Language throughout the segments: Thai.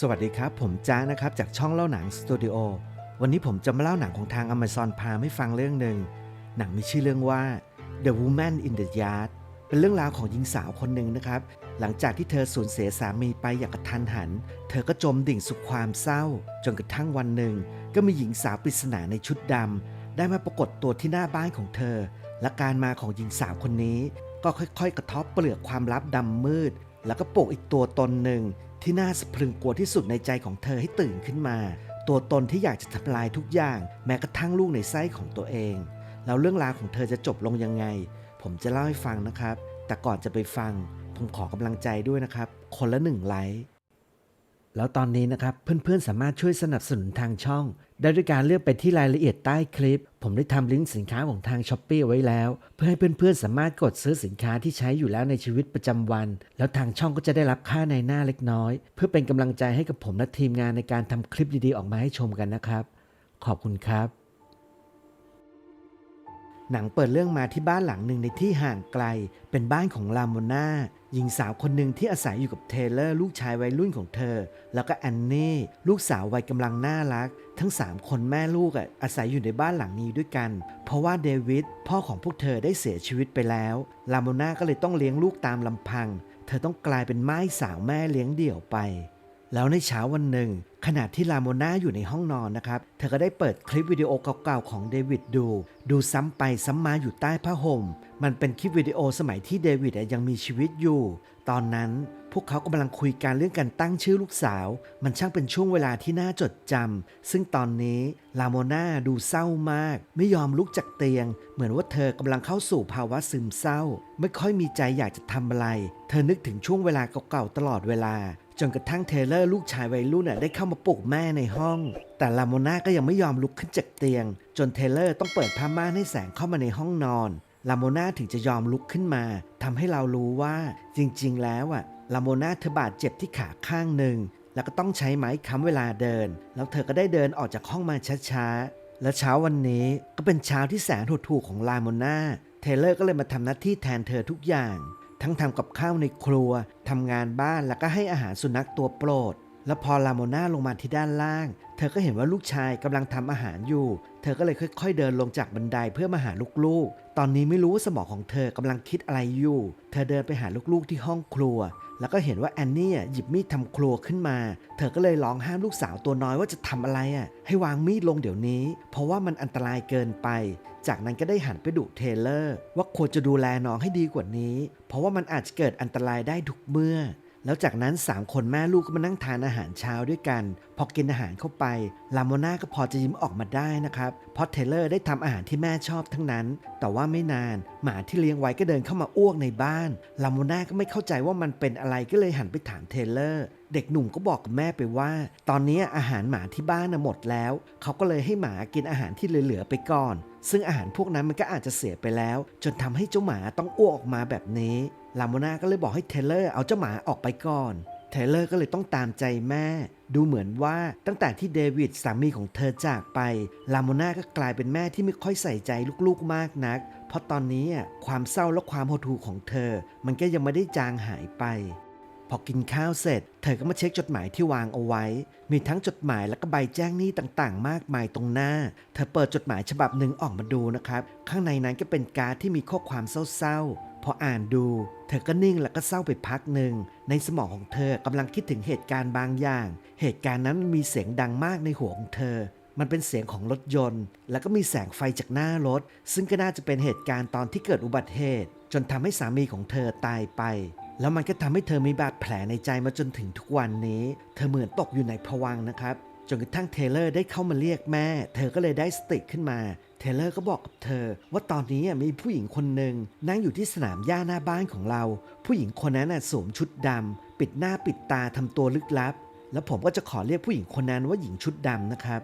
สวัสดีครับ ผมจ้านะครับ จากช่องเล่าหนังสตูดิโอวันนี้ผมจะมาเล่าหนังของทาง Amazon พาให้ฟังเรื่องหนึ่ง หนังมีชื่อเรื่องว่า The Woman in the Yard เป็นเรื่องราวของหญิงสาวคนหนึ่งนะครับ หลังจากที่เธอสูญเสียสามีไปอย่างกระทันหัน เธอก็จมดิ่งสู่ความเศร้า จนกระทั่งวันหนึ่ง ก็มีหญิงสาวปริศนาในชุดดำได้มาปรากฏตัวที่หน้าบ้านของเธอ และการมาของหญิงสาวคนนี้ ก็ค่อยๆ กระทบเปลือกความลับดำมืด แล้วก็ปลุกอีกตัวตนหนึ่ง ที่น่าสะพรึงกลัวที่สุดในใจของเธอให้ตื่นขึ้นมา ตัวตนที่อยากจะทำลายทุกอย่าง แม้กระทั่งลูกในไส้ของตัวเอง แล้วเรื่องราวของเธอจะจบลงยังไง ผมจะเล่าให้ฟังนะครับ แต่ก่อนจะไปฟัง ผมขอกำลังใจด้วยนะครับ คนละหนึ่งไลค์ แล้วตอนนี้นะครับเพื่อนๆสามารถช่วยสนับสนุนทางช่อง ได้ด้วยการเลือกไปที่รายละเอียดใต้คลิป ผมได้ทำลิงก์สินค้าของทางช้อปปีไว้แล้ว เพื่อให้เพื่อนๆสามารถกดซื้อสินค้าที่ใช้อยู่แล้วในชีวิตประจำวัน แล้วทางช่องก็จะได้รับค่าในหน้าเล็กน้อย เพื่อเป็นกำลังใจให้กับผมและทีมงานในการทำคลิปดีๆออกมาให้ชมกันนะครับ ขอบคุณครับ หนังเปิดเรื่องมาที่บ้านหลังหนึ่งในที่ห่างไกล เป็นบ้านของลาโมนา หญิงสาวคนหนึ่งที่อาศัยอยู่กับเทเลอร์ลูกชายวัยรุ่นของเธอ แล้วก็แอนนี่ลูกสาววัยกำลังน่ารัก ทั้ง 3 คนแม่ลูกอะอาศัยอยู่ในบ้านหลังนี้ด้วยกัน เพราะว่าเดวิดพ่อของพวกเธอได้เสียชีวิตไปแล้วลาโมนาก็เลยต้องเลี้ยงลูกตามลำพัง เธอต้องกลายเป็นไม้สาวแม่เลี้ยงเดี่ยวไป แล้วในเช้าวันหนึ่ง ขณะที่ลาโมนาอยู่ในห้องนอนนะครับเธอก็ได้เปิดคลิปวิดีโอเก่าๆของเดวิดดู ดูซ้ำไปซ้ำมาอยู่ใต้ผ้าห่ม มันเป็นคลิปวิดีโอสมัยที่เดวิดยังมีชีวิตอยู่ ตอนนั้นพวกเขากำลังคุยกันเรื่องการตั้งชื่อลูกสาว มันช่างเป็นช่วงเวลาที่น่าจดจำ ซึ่งตอนนี้ลาโมนาดูเศร้ามาก ไม่ยอมลุกจากเตียง เหมือนว่าเธอกำลังเข้าสู่ภาวะซึมเศร้า ไม่ค่อยมีใจอยากจะทำอะไร เธอนึกถึงช่วงเวลาเก่าๆตลอดเวลา จนกระทั่งเทเลอร์ลูกชายวัยรุ่นได้เข้ามาปลุกแม่ในห้อง แต่ลาโมนาก็ยังไม่ยอมลุกขึ้นจากเตียง จนเทเลอร์ต้องเปิดผ้าม่านให้แสงเข้ามาในห้องนอน ลาโมนาถึงจะยอมลุกขึ้นมาทำให้เรารู้ว่าจริงๆ แล้วอะลาโมนาเธอบาดเจ็บที่ขาข้างหนึ่ง แล้วก็ต้องใช้ไม้ค้ำเวลาเดิน แล้วเธอก็ได้เดินออกจากห้องมาช้าๆ และเช้าวันนี้ก็เป็นเช้าที่แสนหดหู่ของลาโมนาเทเลอร์ก็เลยมาทำหน้าที่แทนเธอทุกอย่าง ทั้งทำกับข้าวในครัวทำงานบ้านแล้วก็ให้อาหารสุนัขตัวโปรด แล้วพอลาโมนาลงมาที่ด้านล่าง เธอก็เห็นว่าลูกชายกำลังทำอาหารอยู่ เธอก็เลยค่อย ๆ เดินลงจากบันไดเพื่อมาหาลูกๆ ตอนนี้ไม่รู้ว่าสมองของเธอกำลังคิดอะไรอยู่ เธอเดินไปหาลูกๆที่ห้องครัว แล้วก็เห็นว่าแอนนี่หยิบมีดทำครัวขึ้นมา เธอก็เลยร้องห้ามลูกสาวตัวน้อยว่าจะทำอะไรอะ ให้วางมีดลงเดี๋ยวนี้ เพราะว่ามันอันตรายเกินไป จากนั้นก็ได้หันไปดุเทเลอร์ ว่าควรจะดูแลน้องให้ดีกว่านี้ เพราะว่ามันอาจจะเกิดอันตรายได้ทุกเมื่อ แล้วจากนั้น 3 คนแม่ลูกก็มานั่งทานอาหารเช้าด้วยกัน พอกินอาหารเข้าไป ลาโมนาก็พอจะยิ้มออกมาได้นะครับ เพราะเทเลอร์ได้ทำอาหารที่แม่ชอบทั้งนั้น แต่ว่าไม่นาน หมาที่เลี้ยงไว้ก็เดินเข้ามาอ้วกในบ้าน ลาโมนาก็ไม่เข้าใจว่ามันเป็นอะไรก็เลยหันไปถามเทเลอร์ เด็กหนุ่มก็บอกกับแม่ไปว่า ตอนนี้อาหารหมาที่บ้านน่ะหมดแล้ว เขาก็เลยให้หมากินอาหารที่เหลือๆไปก่อน ซึ่งอาหารพวกนั้นมันก็อาจจะเสียไปแล้ว จนทำให้เจ้าหมาต้องอ้วกออกมาแบบนี้ ลาโมนาก็เลยบอกให้เทเลอร์เอาเจ้าหมาออกไปก่อนเทเลอร์ก็เลยต้องตามใจแม่ ดูเหมือนว่าตั้งแต่ที่เดวิดสามีของเธอจากไป ลาโมนาก็กลายเป็นแม่ที่ไม่ค่อยใส่ใจลูกๆมากนัก เพราะตอนนี้ความเศร้าและความหดหู่ของเธอ มันก็ยังไม่ได้จางหายไป พอกินข้าวเสร็จ เธอก็มาเช็คจดหมายที่วางเอาไว้ มีทั้งจดหมายและก็ใบแจ้งหนี้ต่างๆ มากมายตรงหน้า เธอเปิดจดหมายฉบับหนึ่งออกมาดูนะครับ ข้างในนั้นก็เป็นการ์ดที่มีข้อความเศร้าๆ พออ่านดู เธอก็นิ่งแล้วก็เศร้าไปพักหนึ่ง ในสมองของเธอกำลังคิดถึงเหตุการณ์บางอย่าง เหตุการณ์นั้นมีเสียงดังมากในหัวของเธอ มันเป็นเสียงของรถยนต์ แล้วก็มีแสงไฟจากหน้ารถ ซึ่งก็น่าจะเป็นเหตุการณ์ตอนที่เกิดอุบัติเหตุ จนทำให้สามีของเธอตายไป แล้วมันก็ทำให้เธอมีบาดแผลในใจมาจนถึงทุกวันนี้ เธอเหมือนตกอยู่ในภวังนะครับ จนกระทั่งเทเลอร์ได้เข้ามาเรียกแม่ เธอก็เลยได้สติขึ้นมา เทเลอร์ก็บอกกับเธอ ว่าตอนนี้มีผู้หญิงคนหนึ่งนั่งอยู่ที่สนามหญ้าหน้าบ้านของเรา ผู้หญิงคนนั้นสวมชุดดำปิดหน้าปิดตาทำตัวลึกลับ แล้วผมก็จะขอเรียกผู้หญิงคนนั้นว่าหญิงชุดดำนะครับ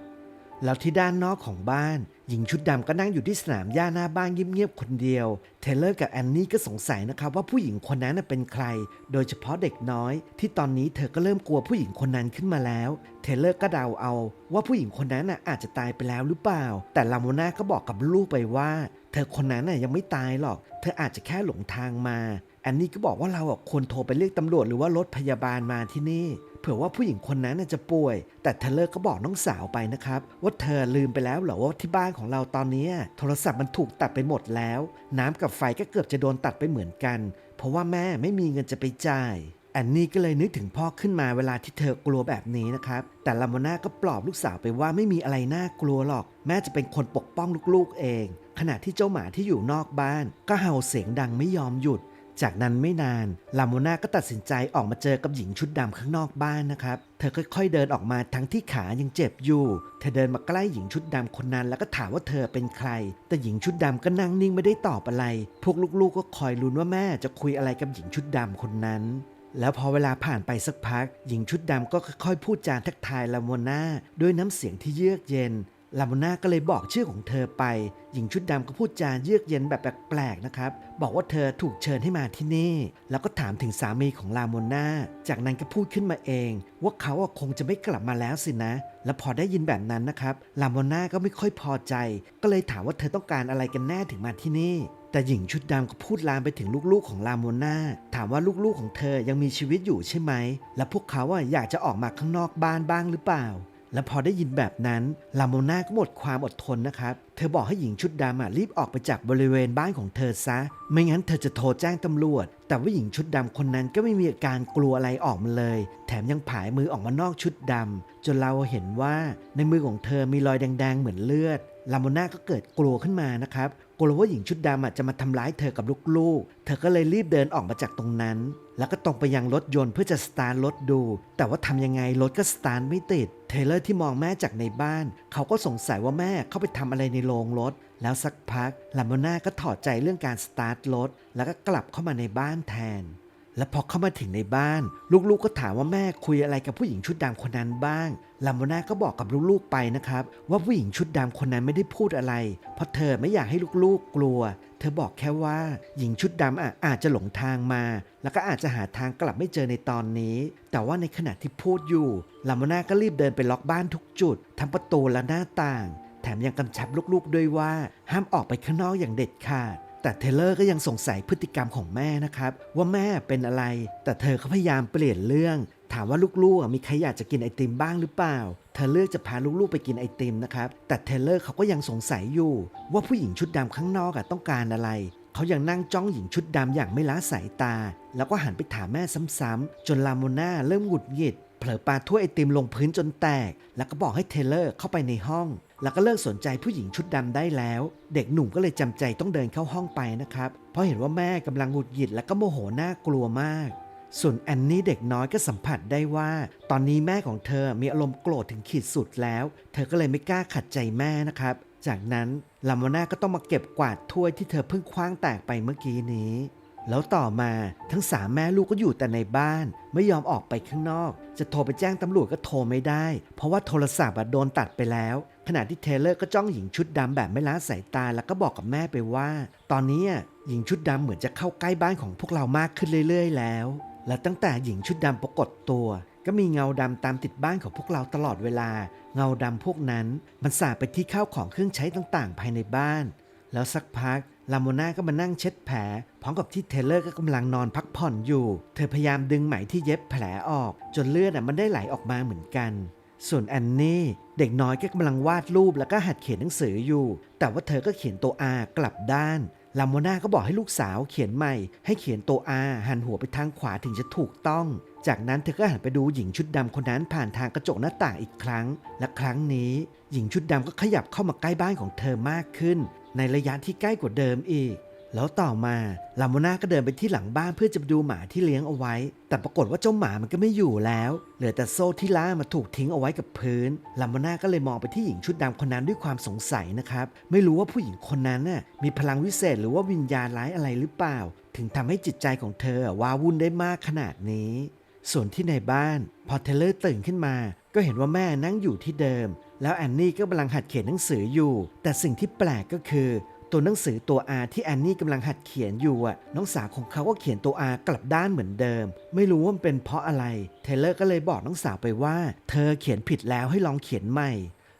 แล้วที่ด้านนอกของบ้านหญิงชุดดำก็นั่งอยู่ที่สนามหญ้าหน้าบ้านเงียบๆคนเดียว เทเลอร์กับแอนนี่ก็สงสัยนะครับว่าผู้หญิงคนนั้นเป็นใคร โดยเฉพาะเด็กน้อย ที่ตอนนี้เธอก็เริ่มกลัวผู้หญิงคนนั้นขึ้นมาแล้ว เทเลอร์ก็เดาเอา ว่าผู้หญิงคนนั้นอาจจะตายไปแล้วหรือเปล่า แต่ลาโมนาก็บอกกับลูกไปว่า เธอคนนั้นยังไม่ตายหรอก เธออาจจะแค่หลงทางมาแอนนี่ก็บอกว่าเราควรโทรไปเรียกตำรวจหรือว่ารถพยาบาลมาที่นี่ เผื่อว่าผู้หญิงคนนั้นจะป่วย แต่เทเลอร์ก็บอกน้องสาวไปนะครับ ว่าเธอลืมไปแล้วเหรอว่าที่บ้านของเราตอนนี้ โทรศัพท์มันถูกตัดไปหมดแล้ว น้ำกับไฟก็เกือบจะโดนตัดไปเหมือนกัน เพราะว่าแม่ไม่มีเงินจะไปจ่ายแอนนี่ก็เลยนึกถึงพ่อขึ้นมาเวลาที่เธอกลัวแบบนี้นะครับ แต่ลาโมนาก็ปลอบลูกสาวไปว่าไม่มีอะไรน่ากลัวหรอก แม่จะเป็นคนปกป้องลูกๆเอง ขณะที่เจ้าหมาที่อยู่นอกบ้าน ก็เห่าเสียงดังไม่ยอมหยุด จากนั้นไม่นานลาโมนาก็ตัดสินใจออกมาเจอกับหญิงชุดดำข้างนอกบ้านนะครับ เธอค่อยๆเดินออกมาทั้งที่ขายังเจ็บอยู่ เธอเดินมาใกล้หญิงชุดดำคนนั้นแล้วก็ถามว่าเธอเป็นใคร แต่หญิงชุดดำก็นั่งนิ่งไม่ได้ตอบอะไร พวกลูกๆก็คอยลุ้นว่าแม่จะคุยอะไรกับหญิงชุดดำคนนั้นแล้วพอเวลาผ่านไปสักพัก หญิงชุดดำก็ค่อยๆพูดจาทักทายลาโมนาด้วยน้ำเสียงที่เยือกเย็น ลาโมนาก็เลยบอกชื่อของเธอไป หญิงชุดดำก็พูดจาเยือกเย็นแบบแปลกๆนะครับ บอกว่าเธอถูกเชิญให้มาที่นี่ แล้วก็ถามถึงสามีของลาโมนาจากนั้นก็พูดขึ้นมาเอง ว่าเขาคงจะไม่กลับมาแล้วสินะ แล้วพอได้ยินแบบนั้นนะครับ ลาโมนาก็ไม่ค่อยพอใจ ก็เลยถามว่าเธอต้องการอะไรกันแน่ถึงมาที่นี่แต่หญิงชุดดำก็พูดลามไปถึงลูกๆของลาโมนาถามว่าลูกๆของเธอยังมีชีวิตอยู่ใช่ไหม และพวกเขาอยากจะออกมาข้างนอกบ้านบ้างหรือเปล่า และพอได้ยินแบบนั้นลาโมนาก็หมดความอดทนนะครับ เธอบอกให้หญิงชุดดำรีบออกไปจากบริเวณบ้านของเธอซะ ไม่งั้นเธอจะโทรแจ้งตำรวจ แต่ว่าหญิงชุดดำคนนั้นก็ไม่มีอาการกลัวอะไรออกมาเลย แถมยังผายมือออกมานอกชุดดำจนเราเห็นว่าในมือของเธอมีรอยแดงๆเหมือนเลือดลาโมนาก็เกิดกลัวขึ้นมานะครับกลัวว่าหญิงชุดดำจะมาทำร้ายเธอกับลูกๆ เธอก็เลยรีบเดินออกมาจากตรงนั้น แล้วก็ตรงไปยังรถยนต์เพื่อจะสตาร์ทรถดู แต่ว่าทำยังไงรถก็สตาร์ทไม่ติด เทเลอร์ที่มองแม่จากในบ้าน เขาก็สงสัยว่าแม่เข้าไปทำอะไรในโรงรถ แล้วสักพักลาโมนาก็ถอดใจเรื่องการสตาร์ทรถ แล้วก็กลับเข้ามาในบ้านแทน และพอเข้ามาถึงในบ้าน ลูกๆก็ถามว่าแม่คุยอะไรกับผู้หญิงชุดดำคนนั้นบ้างลาโมนาก็บอกกับลูกๆไปนะครับ ว่าผู้หญิงชุดดำคนนั้นไม่ได้พูดอะไร เพราะเธอไม่อยากให้ลูกๆกลัว เธอบอกแค่ว่า หญิงชุดดำอะอาจจะหลงทางมา แล้วก็อาจจะหาทางกลับไม่เจอในตอนนี้ แต่ว่าในขณะที่พูดอยู่ลาโมนาก็รีบเดินไปล็อกบ้านทุกจุดทั้งประตูและหน้าต่าง แถมยังกำชับลูกๆด้วยว่า ห้ามออกไปข้างนอกอย่างเด็ดขาด แต่เทเลอร์ก็ยังสงสัยพฤติกรรมของแม่นะครับ ว่าแม่เป็นอะไร แต่เธอก็พยายามเปลี่ยนเรื่อง ถามว่าลูกๆมีใครอยากจะกินไอติมบ้างหรือเปล่า เธอเลือกจะพาลูกๆไปกินไอติมนะครับ แต่เทเลอร์เขาก็ยังสงสัยอยู่ ว่าผู้หญิงชุดดำข้างนอกต้องการอะไรเขายังนั่งจ้องหญิงชุดดำอย่างไม่ละสายตา แล้วก็หันไปถามแม่ซ้ำๆจนลาโมนาเริ่มหงุดหงิด เผลอปาถ้วยไอติมลงพื้นจนแตก แล้วก็บอกให้เทเลอร์เข้าไปในห้อง แล้วก็เลิกสนใจผู้หญิงชุดดำได้แล้ว เด็กหนุ่มก็เลยจำใจต้องเดินเข้าห้องไปนะครับ เพราะเห็นว่าแม่กำลังหงุดหงิดและก็โมโหน่ากลัวมาก ส่วนแอนนี่เด็กน้อยก็สัมผัสได้ว่า ตอนนี้แม่ของเธอมีอารมณ์โกรธถึงขีดสุดแล้ว เธอก็เลยไม่กล้าขัดใจแม่นะครับ จากนั้นลาโมนาก็ต้องมาเก็บกวาดถ้วยที่เธอเพิ่งคว้างแตกไปเมื่อกี้นี้ แล้วต่อมาทั้งสามแม่ลูกก็อยู่แต่ในบ้าน ไม่ยอมออกไปข้างนอก จะโทรไปแจ้งตำรวจก็โทรไม่ได้ เพราะว่าโทรศัพท์โดนตัดไปแล้ว ขณะที่เทเลอร์ก็จ้องหญิงชุดดำแบบไม่ละสายตาแล้วก็บอกกับแม่ไปว่า ตอนนี้หญิงชุดดำเหมือนจะเข้าใกล้บ้านของพวกเรามากขึ้นเรื่อย ๆ แล้ว และตั้งแต่หญิงชุดดำปรากฏตัว ก็มีเงาดำตามติดบ้านของพวกเราตลอดเวลา เงาดำพวกนั้นมันสาดไปที่ข้าวของเครื่องใช้ต่างๆ ภายในบ้าน แล้วสักพักลาโมนาก็มานั่งเช็ดแผลพร้อมกับที่เทเลอร์ก็กำลังนอนพักผ่อนอยู่ เธอพยายามดึงไหมที่เย็บแผลออก จนเลือดมันได้ไหลออกมาเหมือนกัน ส่วนแอนนี่เด็กน้อยก็กำลังวาดรูปแล้วก็หัดเขียนหนังสืออยู่ แต่ว่าเธอก็เขียนตัว R กลับด้านลาโมนาก็บอกให้ลูกสาวเขียนใหม่ ให้เขียนตัว R หันหัวไปทางขวาถึงจะถูกต้อง จากนั้นเธอก็หันไปดูหญิงชุดดำคนนั้นผ่านทางกระจกหน้าต่างอีกครั้ง และครั้งนี้ หญิงชุดดำก็ขยับเข้ามาใกล้บ้านของเธอมากขึ้น ในระยะที่ใกล้กว่าเดิมอีก แล้วต่อมาลาโมนาก็เดินไปที่หลังบ้านเพื่อจะดูหมาที่เลี้ยงเอาไว้ แต่ปรากฏว่าเจ้าหมามันก็ไม่อยู่แล้ว เหลือแต่โซ่ที่ล่ามมาถูกทิ้งเอาไว้กับพื้นลาโมนาก็เลยมองไปที่หญิงชุดดำคนนั้นด้วยความสงสัยนะครับ ไม่รู้ว่าผู้หญิงคนนั้นน่ะมีพลังวิเศษหรือว่าวิญญาณร้ายอะไรหรือเปล่า ถึงทำให้จิตใจของเธอว้าวุ่นได้มากขนาดนี้ ส่วนที่ในบ้าน พอเทเลอร์ตื่นขึ้นมา ก็เห็นว่าแม่นั่งอยู่ที่เดิม แล้วแอนนี่ก็กำลังหัดเขียนหนังสืออยู่ แต่สิ่งที่แปลกก็คือ ตัวหนังสือตัว R ที่แอนนี่กำลังหัดเขียนอยู่อะน้องสาวของเขาก็เขียนตัว R กลับด้านเหมือนเดิม ไม่รู้ว่ามันเป็นเพราะอะไร เทเลอร์ก็เลยบอกน้องสาวไปว่า เธอเขียนผิดแล้วให้ลองเขียนใหม่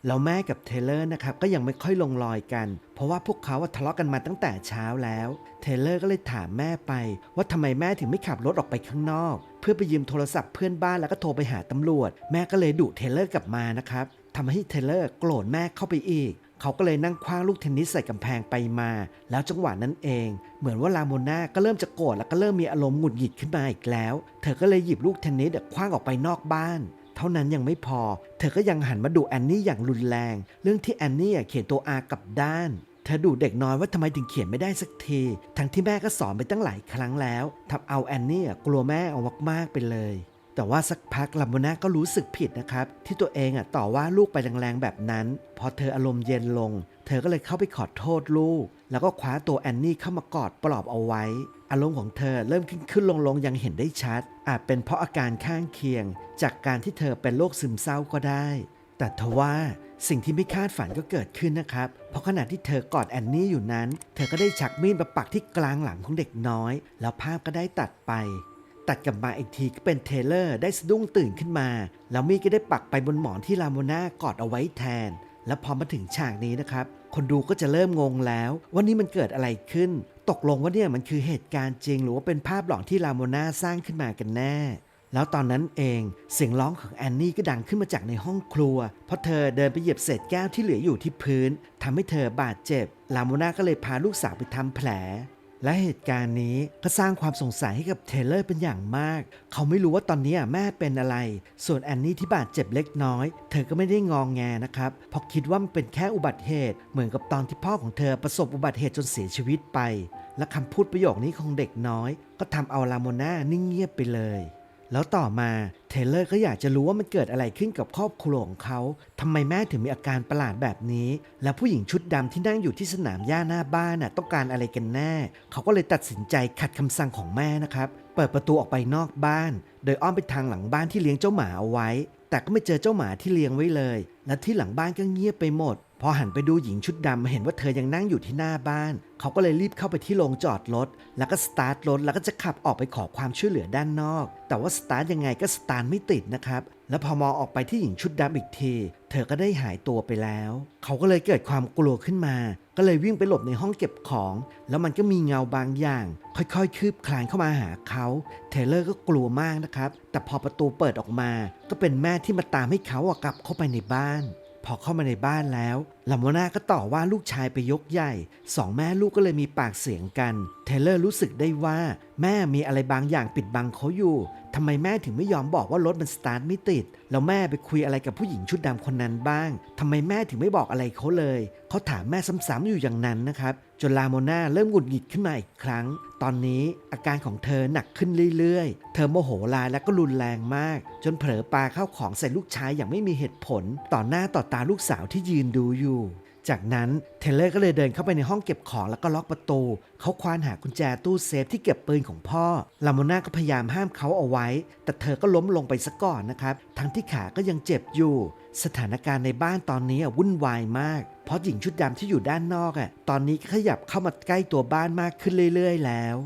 แล้วแม่กับเทเลอร์นะครับก็ยังไม่ค่อยลงรอยกัน เพราะว่าพวกเขาทะเลาะกันมาตั้งแต่เช้าแล้ว เทเลอร์ก็เลยถามแม่ไปว่าทำไมแม่ถึงไม่ขับรถออกไปข้างนอก เพื่อไปยืมโทรศัพท์เพื่อนบ้านแล้วก็โทรไปหาตำรวจ แม่ก็เลยดุเทเลอร์กลับมานะครับ ทำให้เทเลอร์โกรธแม่เข้าไปอีก เขาก็เลยนั่งคว้างลูกเทนนิสใส่กำแพงไปมา แล้วจังหวะนั้นเอง เหมือนว่าลาโมนาก็เริ่มจะโกรธแล้วก็เริ่มมีอารมณ์หงุดหงิดขึ้นมาอีกแล้ว เธอก็เลยหยิบลูกเทนนิสคว้างออกไปนอกบ้านเท่านั้นยังไม่พอ เธอก็ยังหันมาดุแอนนี่อย่างรุนแรง เรื่องที่แอนนี่เขียนตัวอากลับด้าน เธอดุเด็กน้อยว่าทำไมถึงเขียนไม่ได้สักที ทั้งที่แม่ก็สอนไปตั้งหลายครั้งแล้วทำเอาแอนนี่กลัวแม่เอามากๆไปเลย แต่ว่าสักพักลัมโบนาก็รู้สึกผิดนะครับ ที่ตัวเองอะต่อว่าลูกไปแรงๆแบบนั้น พอเธออารมณ์เย็นลง เธอก็เลยเข้าไปขอโทษลูก แล้วก็คว้าตัวแอนนี่เข้ามากอดปลอบเอาไว้ อารมณ์ของเธอเริ่มขึ้นขึ้นลงลงยังเห็นได้ชัด อาจเป็นเพราะอาการข้างเคียง จากการที่เธอเป็นโรคซึมเศร้าก็ได้ แต่ทว่าสิ่งที่ไม่คาดฝันก็เกิดขึ้นนะครับ เพราะขณะที่เธอกอดแอนนี่อยู่นั้น เธอก็ได้ชักมีดมาปักที่กลางหลังของเด็กน้อย แล้วภาพก็ได้ตัดไป ตัดกลับมาอีกทีก็เป็นเทเลอร์ได้สะดุ้งตื่นขึ้นมา แล้วมีก็ได้ปักไปบนหมอนที่ลาโมนากอดเอาไว้แทน แล้วพอมาถึงฉากนี้นะครับ คนดูก็จะเริ่มงงแล้วว่านี่มันเกิดอะไรขึ้น ตกลงว่าเนี่ยมันคือเหตุการณ์จริง หรือว่าเป็นภาพหลอนที่ลาโมนาสร้างขึ้นมากันแน่ แล้วตอนนั้นเองเสียงร้องของแอนนี่ก็ดังขึ้นมาจากในห้องครัว เพราะเธอเดินไปเหยียบเศษแก้วที่เหลืออยู่ที่พื้นทำให้เธอบาดเจ็บ ลาโมนาก็เลยพาลูกสาวไปทำแผล และเหตุการณ์นี้ก็สร้างความสงสัยให้กับเทเลอร์เป็นอย่างมาก เขาไม่รู้ว่าตอนนี้แม่เป็นอะไร ส่วนแอนนี่ที่บาดเจ็บเล็กน้อย เธอก็ไม่ได้งองแงนะครับเพราะคิดว่ามันเป็นแค่อุบัติเหตุ เหมือนกับตอนที่พ่อของเธอประสบอุบัติเหตุจนเสียชีวิตไป และคำพูดประโยคนี้ของเด็กน้อย ก็ทำเอาลาโมนานิ่งเงียบไปเลย แล้วต่อมาเทเลอร์ก็อยากจะรู้ว่ามันเกิดอะไรขึ้นกับครอบครัวของเขาทำไมแม่ถึงมีอาการประหลาดแบบนี้ และผู้หญิงชุดดำที่นั่งอยู่ที่สนามหญ้าหน้าบ้านน่ะต้องการอะไรกันแน่ เขาก็เลยตัดสินใจขัดคำสั่งของแม่นะครับ เปิดประตูออกไปนอกบ้าน โดยอ้อมไปทางหลังบ้านที่เลี้ยงเจ้าหมาเอาไว้ แต่ก็ไม่เจอเจ้าหมาที่เลี้ยงไว้เลย และที่หลังบ้านก็เงียบไปหมด พอหันไปดูหญิงชุดดำเห็นว่าเธอยังนั่งอยู่ที่หน้าบ้าน เขาก็เลยรีบเข้าไปที่โรงจอดรถ แล้วก็สตาร์ทรถ แล้วก็จะขับออกไปขอความช่วยเหลือด้านนอก แต่ว่าสตาร์ทยังไงก็สตาร์ทไม่ติดนะครับ แล้วพอมองออกไปที่หญิงชุดดำอีกที เธอก็ได้หายตัวไปแล้ว เขาก็เลยเกิดความกลัวขึ้นมา ก็เลยวิ่งไปหลบในห้องเก็บของ แล้วมันก็มีเงาบางอย่าง ค่อยๆ คืบคลานเข้ามาหาเขา เทเลอร์ก็กลัวมากนะครับ แต่พอประตูเปิดออกมา ก็เป็นแม่ที่มาตามให้เขากลับเข้าไปในบ้าน พอเข้ามาในบ้านแล้วลาโมนาก็ต่อว่าลูกชายไปยกใหญ่ สองแม่ลูกก็เลยมีปากเสียงกัน เทเลอร์รู้สึกได้ว่า แม่มีอะไรบางอย่างปิดบังเขาอยู่ทำไมแม่ถึงไม่ยอมบอกว่ารถมันสตาร์ทไม่ติด แล้วแม่ไปคุยอะไรกับผู้หญิงชุดดำคนนั้นบ้างทำไมแม่ถึงไม่บอกอะไรเขาเลย เขาถามแม่ซ้ำๆอยู่อย่างนั้นนะครับ จนลาโมนาเริ่มหงุดหงิดขึ้นมาอีกครั้ง ตอนนี้อาการของเธอหนักขึ้นเรื่อยๆ เธอโมโหลายและก็รุนแรงมาก จนเผลอปาเข้าของใส่ลูกชายอย่างไม่มีเหตุผล ต่อหน้าต่อตาลูกสาวที่ยืนดูอยู่ จากนั้นเทเลอร์ก็เลยเดินเข้าไปในห้องเก็บของแล้วก็ล็อกประตู เขาควานหากุญแจตู้เซฟที่เก็บปืนของพ่อ ลาโมนาก็พยายามห้ามเขาเอาไว้ แต่เธอก็ล้มลงไปซะก่อนนะครับ ทั้งที่ขาก็ยังเจ็บอยู่ สถานการณ์ในบ้านตอนนี้วุ่นวายมาก เพราะหญิงชุดดำที่อยู่ด้านนอกอะ ตอนนี้ขยับเข้ามาใกล้ตัวบ้านมากขึ้นเรื่อย ๆ แล้ว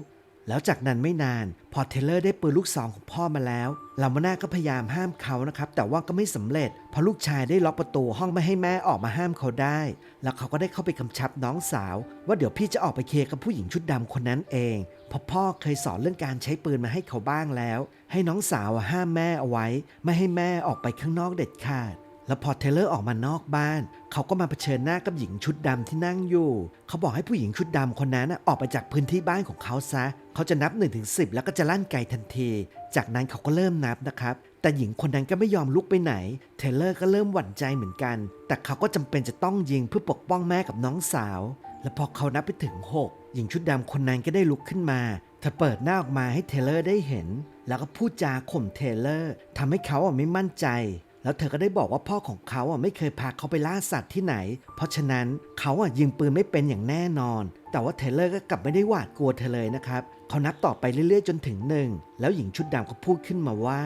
แล้วจากนั้นไม่นานพอเทเลอร์ได้ปืนลูกซองของพ่อมาแล้วลาโมนาก็พยายามห้ามเขานะครับ แต่ว่าก็ไม่สำเร็จเพราะลูกชายได้ล็อกประตูห้องไม่ให้แม่ออกมาห้ามเขาได้ แล้วเขาก็ได้เข้าไปกำชับน้องสาว ว่าเดี๋ยวพี่จะออกไปเคลียร์กับผู้หญิงชุดดำคนนั้นเองเพราะพ่อเคยสอนเรื่องการใช้ปืนมาให้เขาบ้างแล้ว ให้น้องสาวห้ามแม่เอาไว้ ไม่ให้แม่ออกไปข้างนอกเด็ดขาด แล้วพอเทเลอร์ออกมานอกบ้าน เขาก็มาเผชิญหน้ากับหญิงชุดดำที่นั่งอยู่ เขาบอกให้ผู้หญิงชุดดำคนนั้นน่ะออกไปจากพื้นที่บ้านของเขาซะ เขาจะนับ1นถึงสิแล้วก็จะลั่นไกทันที จากนั้นเขาก็เริ่มนับนะครับ แต่หญิงคนนั้นก็ไม่ยอมลุกไปไหน เทเลอร์ก็เริ่มหวั่นใจเหมือนกัน แต่เขาก็จำเป็นจะต้องยิงเพื่อปกป้องแม่กับน้องสาว และพอเขานับไปถึง 6 หญิงชุดดำคนนั้นก็ได้ลุกขึ้นมาเธอเปิดหน้าออกมาให้เทเลอร์ได้เห็น แล้วก็พูดจาข่มเทเลอร์ทำให้เขาไม่มั่นใจ แล้วเธอก็ได้บอกว่าพ่อของเขาอะไม่เคยพาเขาไปล่าสัตว์ที่ไหน เพราะฉะนั้นเขาอะยิงปืนไม่เป็นอย่างแน่นอน แต่ว่าเทเลอร์ก็กลับไม่ได้หวาดกลัวเธอเลยนะครับเขานับต่อไปเรื่อยๆ จนถึงหนึ่งแล้วหญิงชุดดำก็พูดขึ้นมาว่า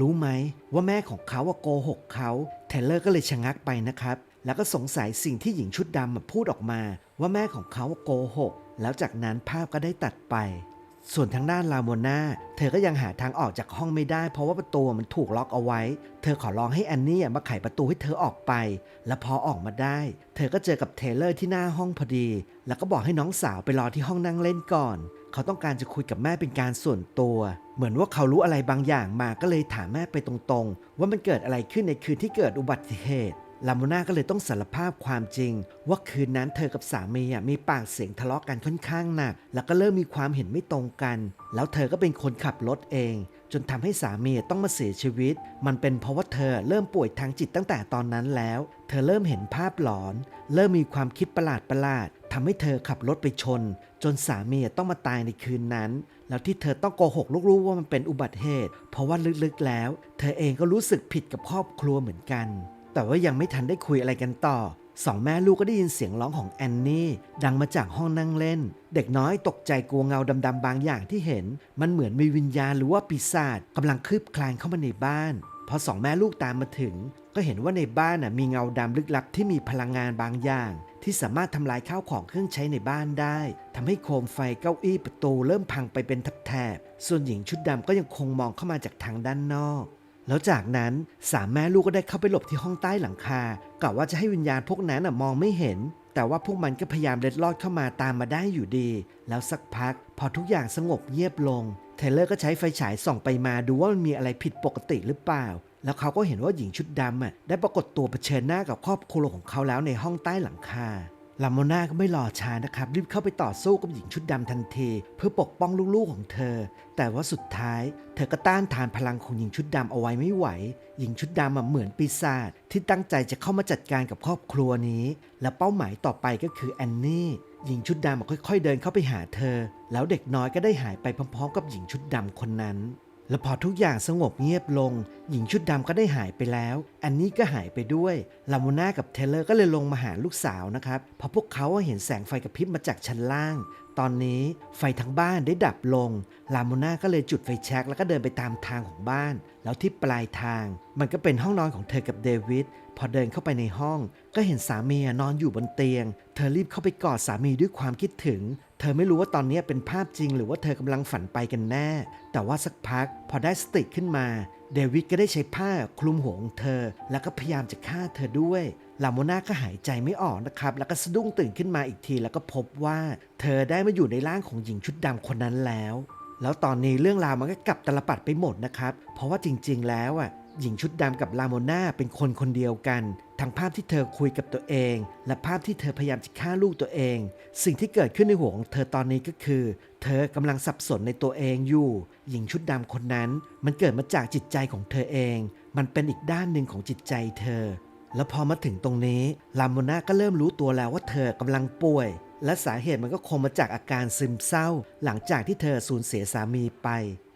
รู้ไหมว่าแม่ของเขาอะโกหกเขาเทเลอร์ก็เลยชะงักไปนะครับ แล้วก็สงสัยสิ่งที่หญิงชุดดำพูดออกมา ว่าแม่ของเขาโกหกแล้วจากนั้นภาพก็ได้ตัดไป ส่วนทางด้านลาโมนาเธอก็ยังหาทางออกจากห้องไม่ได้ เพราะว่าประตูมันถูกล็อกเอาไว้ เธอขอร้องให้แอนนี่มาไขประตูให้เธอออกไป และพอออกมาได้ เธอก็เจอกับเทเลอร์ที่หน้าห้องพอดี แล้วก็บอกให้น้องสาวไปรอที่ห้องนั่งเล่นก่อน เขาต้องการจะคุยกับแม่เป็นการส่วนตัว เหมือนว่าเขารู้อะไรบางอย่างมาก็เลยถามแม่ไปตรงๆ ว่ามันเกิดอะไรขึ้นในคืนที่เกิดอุบัติเหตุ ลาโมนาก็เลยต้องสารภาพความจริง ว่าคืนนั้นเธอกับสามีมีปากเสียงทะเลาะกันค่อนข้างหนัก แล้วก็เริ่มมีความเห็นไม่ตรงกัน แล้วเธอก็เป็นคนขับรถเอง จนทำให้สามีต้องมาเสียชีวิต มันเป็นเพราะว่าเธอเริ่มป่วยทางจิตตั้งแต่ตอนนั้นแล้ว เธอเริ่มเห็นภาพหลอน เริ่มมีความคิดประหลาดประหลาดทำให้เธอขับรถไปชน จนสามีต้องมาตายในคืนนั้น แล้วที่เธอต้องโกหกลูกๆว่ามันเป็นอุบัติเหตุ เพราะว่าลึกๆแล้ว เธอเองก็รู้สึกผิดกับครอบครัวเหมือนกัน แต่ว่ายังไม่ทันได้คุยอะไรกันต่อสองแม่ลูกก็ได้ยินเสียงร้องของแอนนี่ ดังมาจากห้องนั่งเล่น เด็กน้อยตกใจกลัวเงาดำๆบางอย่างที่เห็น มันเหมือนมีวิญญาณหรือว่าปีศาจกำลังคืบคลานเข้ามาในบ้าน พอสองแม่ลูกตามมาถึง ก็เห็นว่าในบ้านน่ะมีเงาดำลึกลับที่มีพลังงานบางอย่าง ที่สามารถทำลายข้าวของเครื่องใช้ในบ้านได้ทำให้โคมไฟเก้าอี้ประตูเริ่มพังไปเป็นแถบๆส่วนหญิงชุดดำก็ยังคงมองเข้ามาจากทางด้านนอก แล้วจากนั้นสามแม่ลูกก็ได้เข้าไปหลบที่ห้องใต้หลังคากะว่าจะให้วิญญาณพวกนั้นมองไม่เห็น แต่ว่าพวกมันก็พยายามเล็ดลอดเข้ามาตามมาได้อยู่ดี แล้วสักพัก พอทุกอย่างสงบเงียบลง เทเลอร์ก็ใช้ไฟฉายส่องไปมาดูว่ามันมีอะไรผิดปกติหรือเปล่า แล้วเขาก็เห็นว่าหญิงชุดดำอะได้ปรากฏตัวเผชิญหน้ากับครอบครัวของเขาแล้วในห้องใต้หลังคา ลาโมนาก็ไม่รอช้านะครับ รีบเข้าไปต่อสู้กับหญิงชุดดำทันที เพื่อปกป้องลูกๆของเธอ แต่ว่าสุดท้าย เธอก็ต้านทานพลังของหญิงชุดดำเอาไว้ไม่ไหว หญิงชุดดำเหมือนปีศาจที่ตั้งใจจะเข้ามาจัดการกับครอบครัวนี้ และเป้าหมายต่อไปก็คือแอนนี่หญิงชุดดำค่อยๆ เดินเข้าไปหาเธอ แล้วเด็กน้อยก็ได้หายไปพร้อมๆ กับหญิงชุดดำคนนั้น และพอทุกอย่างสงบเงียบลง หญิงชุดดำก็ได้หายไปแล้ว อันนี้ก็หายไปด้วยลาโมนากับเทเลอร์ก็เลยลงมาหาลูกสาวนะครับพอพวกเขาเห็นแสงไฟกระพริบมาจากชั้นล่าง ตอนนี้ไฟทั้งบ้านได้ดับลงลาโมนาก็เลยจุดไฟแช็กแล้วก็เดินไปตามทางของบ้าน แล้วที่ปลายทาง มันก็เป็นห้องนอนของเธอกับเดวิด พอเดินเข้าไปในห้อง ก็เห็นสามีนอนอยู่บนเตียง เธอรีบเข้าไปกอดสามีด้วยความคิดถึง เธอไม่รู้ว่าตอนนี้เป็นภาพจริง หรือว่าเธอกำลังฝันไปกันแน่ แต่ว่าสักพักพอได้สติขึ้นมา เดวิดก็ได้ใช้ผ้าคลุมหัวของเธอ แล้วก็พยายามจะฆ่าเธอด้วยลาโมนาก็หายใจไม่ออกนะครับ แล้วก็สะดุ้งตื่นขึ้นมาอีกที แล้วก็พบว่า เธอได้มาอยู่ในร่างของหญิงชุดดำคนนั้นแล้ว แล้วตอนนี้เรื่องราวมันก็กลับตลปัดไปหมดนะครับ เพราะว่าจริง ๆ แล้วอะ หญิงชุดดำกับลาโมนาเป็นคนคนเดียวกัน ทั้งภาพที่เธอคุยกับตัวเอง และภาพที่เธอพยายามจะฆ่าลูกตัวเอง สิ่งที่เกิดขึ้นในหัวของเธอตอนนี้ก็คือ เธอกำลังสับสนในตัวเองอยู่ หญิงชุดดำคนนั้น มันเกิดมาจากจิตใจของเธอเอง มันเป็นอีกด้านหนึ่งของจิตใจเธอ แล้วพอมาถึงตรงนี้ลาโมนาก็เริ่มรู้ตัวแล้วว่าเธอกำลังป่วย และสาเหตุมันก็คงมาจากอาการซึมเศร้า หลังจากที่เธอสูญเสียสามีไป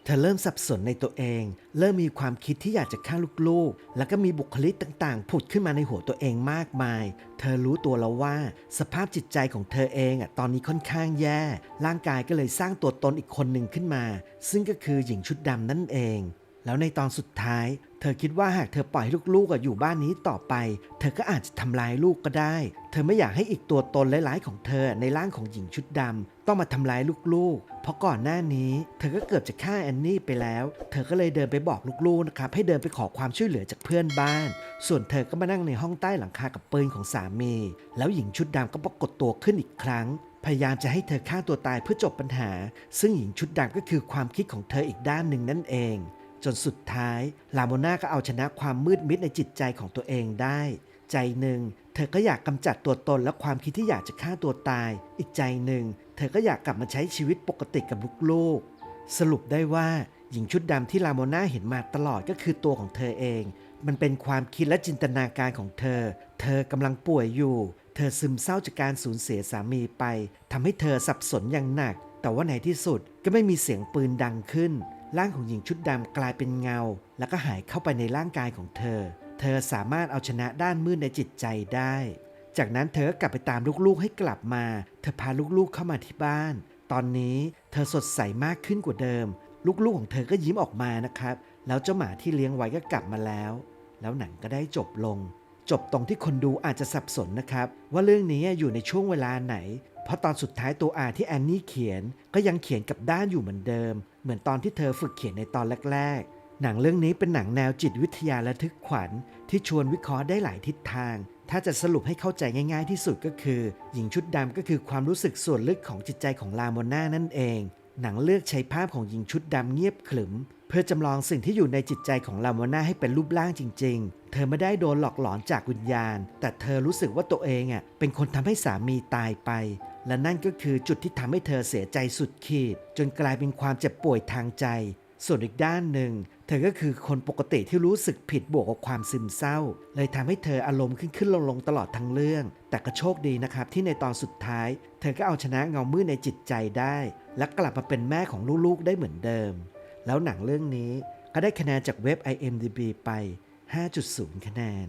เธอเริ่มสับสนในตัวเอง เริ่มมีความคิดที่อยากจะฆ่าลูกๆ แล้วก็มีบุคลิกต่างๆ ผุดขึ้นมาในหัวตัวเองมากมาย เธอรู้ตัวแล้วว่า สภาพจิตใจของเธอเองอะตอนนี้ค่อนข้างแย่ ร่างกายก็เลยสร้างตัวตนอีกคนหนึ่งขึ้นมา ซึ่งก็คือหญิงชุดดำนั่นเอง แล้วในตอนสุดท้าย เธอคิดว่าหากเธอปล่อยลูกๆอยู่บ้านนี้ต่อไป เธอก็อาจจะทำลายลูกก็ได้ เธอไม่อยากให้อีกตัวตนร้ายๆของเธอในร่างของหญิงชุดดำต้องมาทำร้ายลูกๆ เพราะก่อนหน้านี้ เธอก็เกือบจะฆ่าแอนนี่ไปแล้ว เธอก็เลยเดินไปบอกลูกๆนะครับให้เดินไปขอความช่วยเหลือจากเพื่อนบ้าน ส่วนเธอก็มานั่งในห้องใต้หลังคากับปืนของสามี แล้วหญิงชุดดำก็ปรากฏตัวขึ้นอีกครั้งพยายามจะให้เธอฆ่าตัวตายเพื่อจบปัญหา ซึ่งหญิงชุดดำก็คือความคิดของเธออีกด้านหนึ่งนั่นเอง จนสุดท้ายลาโมนาก็เอาชนะความมืดมิดในจิตใจของตัวเองได้ ใจหนึ่ง เธอก็อยากกำจัดตัวตนและความคิดที่อยากจะฆ่าตัวตาย อีกใจหนึ่ง เธอก็อยากกลับมาใช้ชีวิตปกติกับลูกๆสรุปได้ว่าหญิงชุดดำที่ลาโมนาเห็นมาตลอดก็คือตัวของเธอเอง มันเป็นความคิดและจินตนาการของเธอ เธอกำลังป่วยอยู่ เธอซึมเศร้าจากการสูญเสียสามีไปทำให้เธอสับสนอย่างหนัก แต่ว่าในที่สุดก็ไม่มีเสียงปืนดังขึ้น ร่างของหญิงชุดดำกลายเป็นเงา แล้วก็หายเข้าไปในร่างกายของเธอ เธอสามารถเอาชนะด้านมืดในจิตใจได้ จากนั้นเธอกลับไปตามลูกๆให้กลับมา เธอพาลูกๆเข้ามาที่บ้าน ตอนนี้เธอสดใสมากขึ้นกว่าเดิม ลูกๆของเธอก็ยิ้มออกมานะครับ แล้วเจ้าหมาที่เลี้ยงไว้ก็กลับมาแล้ว แล้วหนังก็ได้จบลงจบตรงที่คนดูอาจจะสับสนนะครับ ว่าเรื่องนี้อยู่ในช่วงเวลาไหน เพราะตอนสุดท้ายตัวอ่านที่แอนนี่เขียนก็ยังเขียนกับด้านอยู่เหมือนเดิม เหมือนตอนที่เธอฝึกเขียนในตอนแรกๆ หนังเรื่องนี้เป็นหนังแนวจิตวิทยาและทึกขวัญ ที่ชวนวิเคราะห์ได้หลายทิศทาง ถ้าจะสรุปให้เข้าใจง่าย ๆ ที่สุดก็คือ หญิงชุดดำก็คือความรู้สึกส่วนลึกของจิตใจของลาโมน่านั่นเอง หนังเลือกใช้ภาพของหญิงชุดดำเงียบขรึม เพื่อจำลองสิ่งที่อยู่ในจิตใจของลาโมน่าให้เป็นรูปร่างจริง ๆ เธอไม่ได้โดนหลอกหลอนจากวิญญาณ แต่เธอรู้สึกว่าตัวเองอะเป็นคนทำให้สามีตายไป และนั่นก็คือจุดที่ทำให้เธอเสียใจสุดขีด จนกลายเป็นความเจ็บป่วยทางใจ ส่วนอีกด้านหนึ่ง เธอก็คือคนปกติที่รู้สึกผิดบวกกับความซึมเศร้า เลยทำให้เธออารมณ์ขึ้นขึ้นลงลงตลอดทั้งเรื่อง แต่ก็โชคดีนะครับที่ในตอนสุดท้าย เธอก็เอาชนะเงามืดในจิตใจได้ และกลับมาเป็นแม่ของลูกๆได้เหมือนเดิม แล้วหนังเรื่องนี้ก็ได้คะแนนจากเว็บ IMDb ไป 5.0 คะแนน